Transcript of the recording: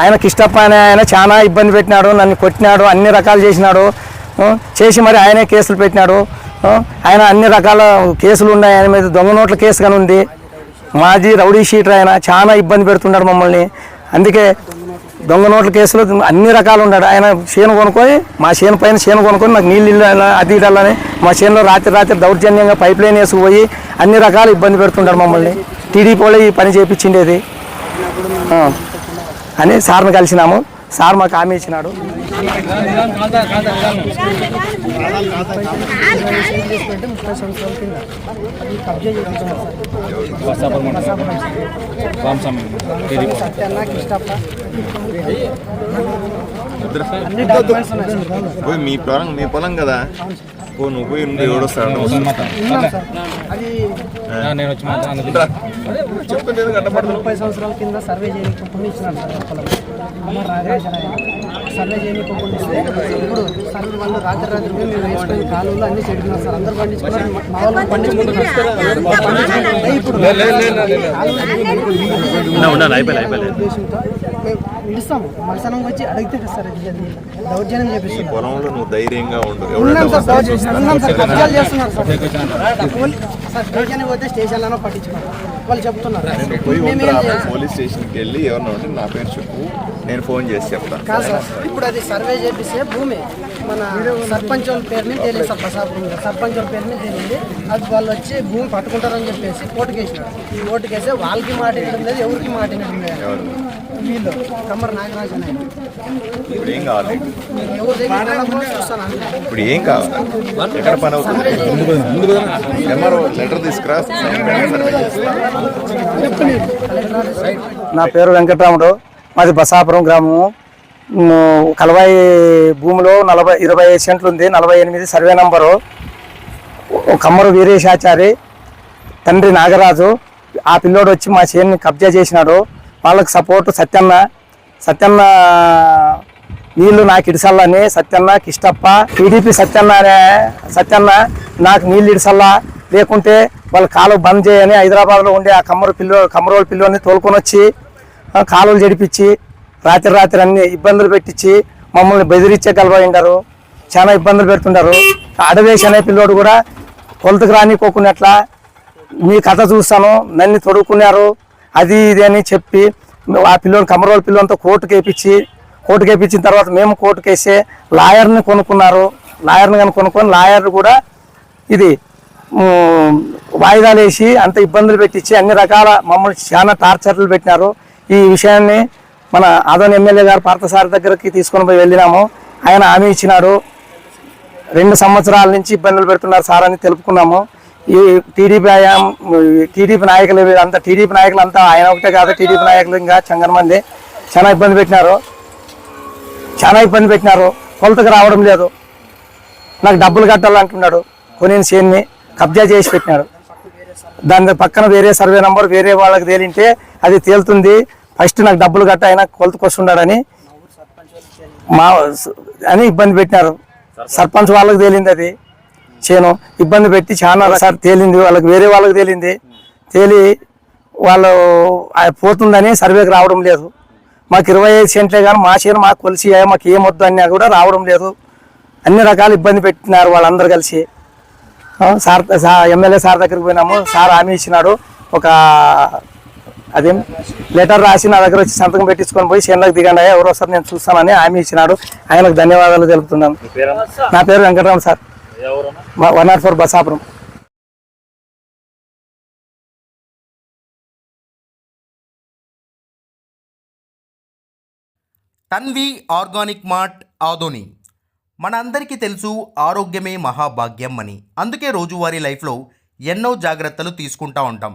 ఆయన కిష్టప్ప అనే ఆయన చాలా ఇబ్బంది పెట్టినాడు నన్ను కొట్టినాడు అన్ని రకాలు చేసినాడు. చేసి మరి ఆయనే కేసులు పెట్టినాడు. ఆయన అన్ని రకాల కేసులు ఉన్నాయి. ఆయన మీద దొంగ నోట్ల కేసు కానీ ఉంది. మాజీ రౌడీ షీటర్ ఆయన చాలా ఇబ్బంది పెడుతున్నాడు మమ్మల్ని. అందుకే దొంగ నోట్ల కేసులో అన్ని రకాలు ఉన్నాడు. ఆయన చేను కొనుక్కొని మా చేను పైన చేను కొనుక్కొని నాకు నీళ్ళు ఇల్లు అది ఇడాలని మా చేనులో రాత్రి రాత్రి దౌర్జన్యంగా పైప్ లైన్ వేసుకుపోయి అన్ని రకాలు ఇబ్బంది పెడుతుంటారు మమ్మల్ని. టీడీపీ వాళ్ళు ఈ పని చేయించిండేది అని సార్ని కలిసినాము. సార్ మాకు హామీ ఇచ్చినాడు. మీ పొలం మీ పొలం కదా? పో నువ్వు మాట్లాడుతున్నాను చెప్తుంటే కట్టపడదు ముప్పై సంవత్సరాల కింద సర్వే సార్ సర్వే ఇస్తే ఇప్పుడు సర్వే వాళ్ళు రాత్రి రాత్రి మేము వేసుకొని కాలువలు అన్ని చెడుతున్నారు సార్. అందరూ పండించుకున్నారు. మా వాళ్ళు పండించుకుంటున్నారు. ఇప్పుడు ఉద్దేశంతో మలసనం వచ్చి అడిగితే సార్ దౌర్జన్యం పొలంలో నువ్వు ధైర్యంగా ఉండు. ఉన్నాం ఎవరైనా సార్ దౌర్జన్యం ఉన్నాం సార్. కబ్జాలు చేస్తున్నారు సార్. సార్ స్టేషన్ పోతే స్టేషన్లోనో వాళ్ళు చెప్తున్నారు. పోయి? పోలీస్ స్టేషన్కి వెళ్ళి ఎవరినో ఉంటే నా పేరు చెప్పు. నేను ఫోన్ చేసి చెప్తాను. ఇప్పుడు అది సర్వే చేపిస్తే భూమి మన సర్పంచ్ వాళ్ళ పేరు మీద తెలియదు సార్ ప్రసాద్ సర్పంచ్ వాళ్ళ పేరు మీద తెలియదు అది వాళ్ళు వచ్చి భూమి పట్టుకుంటారని చెప్పేసి కోర్టుకు వేసినారు. కోర్టుకు వేస్తే వాళ్ళకి మాట లేదు ఎవరికి మాట లేదు. వీళ్ళు కమ్మర్ నాగరాజు. ఇప్పుడు ఏం కావాలి. ఇప్పుడు ఏం ఎక్కడ పని అవుతుంది? ఎంఆర్ఓ లెటర్ తీసుకురా. నా పేరు వెంకటరాముడు. మాది బసాపురం గ్రామము. కలవాయి భూమిలో నలభై ఇరవై ఐదు సెంట్లు ఉంది నలభై ఎనిమిది సర్వే నంబరు. కమ్మరు వీరేశాచారి తండ్రి నాగరాజు ఆ పిల్లోడు వచ్చి మా చేన్ని కబ్జా చేసినాడు. వాళ్ళకి సపోర్ట్ సత్యన్న. సత్యన్న నీళ్ళు నాకు ఇడిసల్లని. సత్యన్న కిష్టప్ప. టీడీపీ సత్యన్న అనే సత్యన్న నాకు నీళ్ళు ఇడిసల్లా. లేకుంటే వాళ్ళ కాలు బంద్ చేయని హైదరాబాద్లో ఉండే ఆ కమ్మరు పిల్లో కమ్మరోళ్ళ పిల్లోని తోలుకొని వచ్చి కాలువలు జడిపించి రాత్రి రాత్రి అన్ని ఇబ్బందులు పెట్టించి మమ్మల్ని బెదిరించే కలవైండారు చాలా ఇబ్బందులు పెడుతుంటారు. అడవేష్ అనే పిల్లోడు కూడా కొలతకు రానికోకున్నట్లా మీ కథ చూస్తాను. నన్ను తొడుక్కున్నారు. అది ఇది అని చెప్పి ఆ పిల్లోని కమరోల పిల్లలంతా కోర్టుకు వేయించి కోర్టుకు వేయించిన తర్వాత మేము కోర్టుకు వేసే లాయర్ని కొనుక్కున్నారు. లాయర్ని కానీ కొనుక్కొని లాయర్ కూడా ఇది వాయిదాలు వేసి అంత ఇబ్బందులు పెట్టించి అన్ని రకాల మమ్మల్ని చాలా టార్చర్లు పెట్టినారు. ఈ విషయాన్ని మన ఆదోని ఎమ్మెల్యే గారు పార్థసారి దగ్గరికి తీసుకొని పోయి వెళ్ళినాము. ఆయన హామీ ఇచ్చినారు. రెండు సంవత్సరాల నుంచి ఇబ్బందులు పెడుతున్నారు సార్ అని తెలుపుకున్నాము. ఈ టీడీపీ టీడీపీ నాయకులు అంతా టీడీపీ నాయకులు అంతా ఆయన ఒకటే కాదు టీడీపీ నాయకులు ఇంకా చంగన్ మంది. చాలా ఇబ్బంది పెట్టినారు. చాలా ఇబ్బంది పెట్టినారు. కొలతకు రావడం లేదు. నాకు డబ్బులు కట్టాలంటున్నాడు. కొనిన సేన్ని కబ్జా చేసి పెట్టినాడు. దాని పక్కన వేరే సర్వే నంబర్ వేరే వాళ్ళకి తేలింటే అది తేలుతుంది. ఫస్ట్ నాకు డబ్బులు కట్ట ఆయన కొలతకు వస్తున్నాడని మా అని ఇబ్బంది పెట్టినారు. సర్పంచ్. వాళ్ళకి తేలింది అది. చేను ఇబ్బంది పెట్టి చాలా సార్ తేలింది వాళ్ళకి వేరే వాళ్ళకి తేలింది. తేలి వాళ్ళు ఆ పోతుందని సర్వేకి రావడం లేదు. మాకు ఇరవై ఐదు సెంట్లే కానీ మా చేను మాకు కొలిసి మాకు ఏం వద్దు అన్నా కూడా రావడం లేదు. అన్ని రకాల ఇబ్బంది పెట్టినారు వాళ్ళందరూ కలిసి. సార్ ఎమ్మెల్యే సార్ దగ్గరికి పోయినాము. సార్ హామీ ఇచ్చినాడు. ఒక అదేం లెటర్ రాసి నా దగ్గర వచ్చి సంతకం పెట్టించుకొని పోయి చేనులకు దిగండి ఎవరు వస్తారు నేను చూస్తానని హామీ ఇచ్చినాడు. ఆయనకు ధన్యవాదాలు తెలుపుతున్నాను. నా పేరు Venkatram sir. One nought four Basapuram. Tanvi organic mart Adoni. మన అందరికీ తెలుసు ఆరోగ్యమే మహాభాగ్యం అని. అందుకే రోజువారీ లైఫ్లో ఎన్నో జాగ్రత్తలు తీసుకుంటా ఉంటాం.